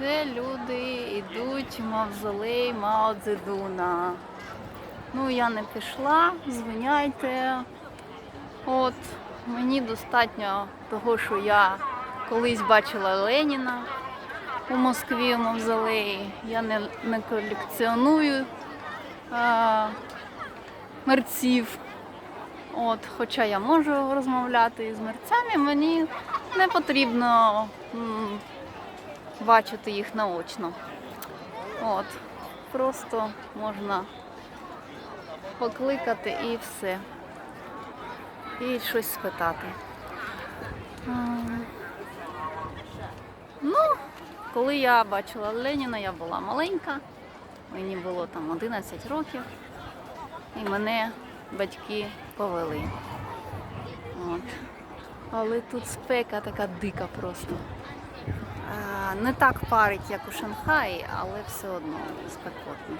Це люди йдуть в мавзолей Мао Цзедуна. Ну, я не пішла, звиняйте. От, мені достатньо того, що я колись бачила Леніна у Москві в мавзолеї. Я не, не колекціоную а, мерців. От, хоча я можу розмовляти з мерцями, мені не потрібно бачити їх наочно. От, просто можна покликати і все. І щось спитати. Ну, коли я бачила Леніна, я була маленька, мені було там 11 років, і мене батьки повели. От. Але тут спека така дика просто. Не так парить, як у Шанхаї, але все одно спекотно.